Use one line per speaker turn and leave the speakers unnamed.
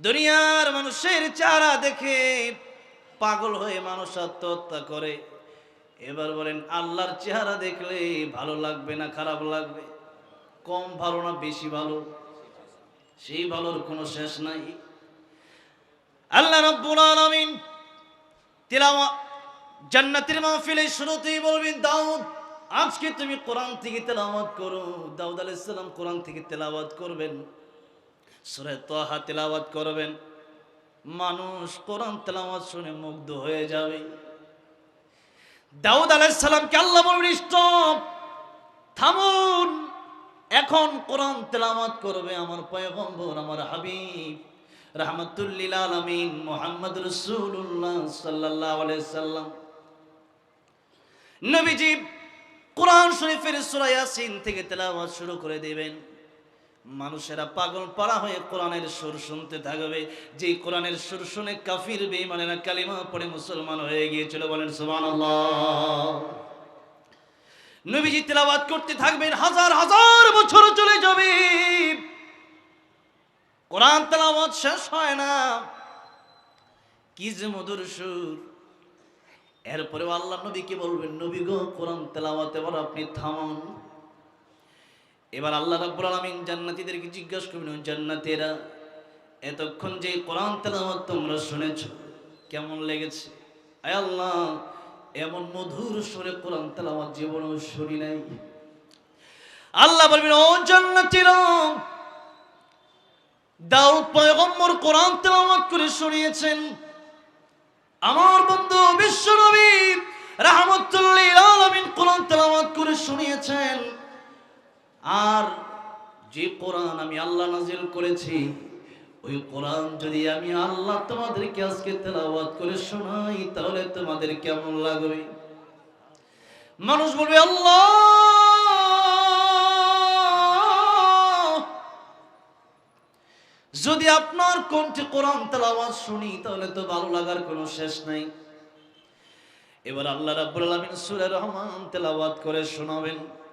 দুনিয়ার মানুষের চারা দেখে পাগল হয়ে মানুষ আত্মহত্যা করে। এবার বলেন, আল্লাহর চেহারা দেখলে ভালো লাগবে না, খারাপ লাগবে? কম ভালো না বেশি ভালো? সেই ভালোর কোনো শেষ নাই। আল্লাহ রাব্বুল আলামিন তিলাওয়া জান্নাতের মাহফিলে শুরুতেই বলবেন, দাউদ, আজকে তুমি কোরআন থেকে তেলাওয়াত করো। দাউদ আলাইহিস সালাম কোরআন থেকে তেলাওয়াত করবেন। সূরা তাহা তেলাওয়াত করবেন। মানুষ কোরআন তেলাওয়াত শুনে মুগ্ধ হয়ে যাবে। দাউদ আলাইহিস সালামকে আল্লাহ বলবেন, স্টপ! থামুন! এখন কোরআন তেলাওয়াত করবে আমার পয়গম্বর, আমার হাবিব। রাহমাতুল্লিল আলামিন মুহাম্মদ রাসূলুল্লাহ সাল্লাল্লাহু আলাইহি সাল্লাম। নবীজি কোরআন শরীফের সূরা ইয়াসিন থেকে তেলাওয়াত শুরু করে দিবেন। মানুষেরা পাগল পাড়া হয়ে কোরআনের সুর শুনতে থাকবে। যে কোরআনের সুর শুনে কাফির বেঈমানেরা কালিমা পড়ে মুসলমান হয়ে গিয়েছিল বলেন, সুবহানাল্লাহ। নবীজি তেলাওয়াত করতে থাকবেন, হাজার হাজার বছর চলে যাবে। কোরআন তেলাওয়াত শেষ হয় না। কি যে মধুর সুর। এরপরেও আল্লাহ নবীকে বলবেন, নবী গো, কোরআন তেলাওয়াত এবার আপনি থামান। এবার আল্লাহ রাব্বুল আলামিন জান্নাতীদেরকে জিজ্ঞাসা করবেন জান্নাতীরা এতক্ষণ যে কোরআন তেলাওয়াত তোমরা শুনেছো, কেমন লেগেছে? আয় আল্লাহ, এমন মধুর সুরে কোরআন তেলাওয়াত জীবনেও শুনি নাই। আল্লাহ বলবেন, ও জান্নাতীরা, দাউদ পয়গম্বর কোরআন তেলাওয়াত করে শুনিয়েছেন। আমার আর যে কোরআন আমি আল্লাহ নাজিল করেছি, ওই কোরআন যদি আমি আল্লাহ তোমাদেরকে আজকে তেলাওয়াত করে শোনাই, তাহলে তোমাদের কেমন লাগবে? মানুষ বলবে, আল্লাহ! যদি আপনার কণ্ঠে কোরআন তেলাওয়াত শুনি, তাহলে তো ভালো লাগার কোনো শেষ নাই। এবার আল্লাহ রাব্বুল আলামিন সূরা রহমান তেলাওয়াত করে শোনাবেন।